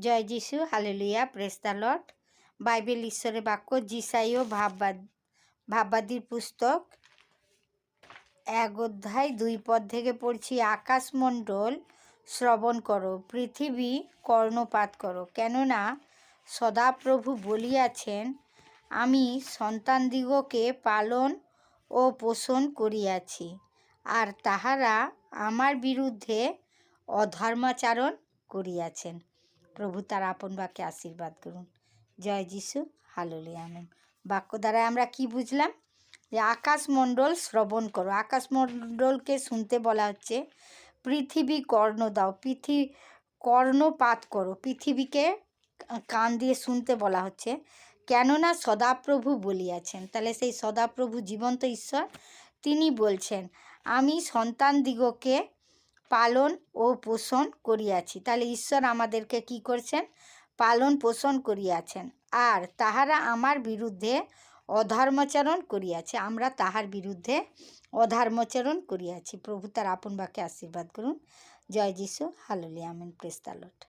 জয় যিশু, hallelujah প্রেস্তালট Bible ঈশ্বরের বাক্য, জিসাই ও ভাববাদ ভাববাদীর পুস্তক। এক অধ্যায় দুই পদ থেকে পড়ছি, আকাশমণ্ডল শ্রবণ করো, পৃথিবী কর্ণপাত করো। কেননা সদাপ্রভু বলিয়াছেন, আমি সন্তানদিগকে পালন ও পোষণ করিয়াছি, আর তাহারা আমার বিরুদ্ধে অধর্মাচারণ করিয়াছেন। প্রভু তার আপন বাক্যে আশীর্বাদ করুন। জয় যিশু হাললে আমেন। বাক্য দ্বারা আমরা কি বুঝলাম? যে আকাশমণ্ডল শ্রবণ করো। আকাশমণ্ডলকে শুনতে বলা হচ্ছে, পৃথিবী কর্ণ দাও পৃথিবী কর্ণপাত করো। পৃথিবীকে কান দিয়ে শুনতে বলা হচ্ছে, কেননা সদাপ্রভু বলিয়াছেন। তাহলে সেই সদাপ্রভু জীবন্ত ঈশ্বর, তিনি বলছেন, আমি সন্তান দিগকে পালন ও পোষণ করিয়াছি। তাহলে ঈশ্বর আমাদেরকে কি করছেন? পালন পোষণ করিয়াছেন। আর তাহারা আমার বিরুদ্ধে অধর্মচরণ করিয়াছে। আমরা তাহার বিরুদ্ধে অধর্মচরণ করিয়াছি। প্রভু তার আপন বাক্যে আশীর্বাদ করুন। জয় যিশু। হালুলি আমিন। প্রেস্তালট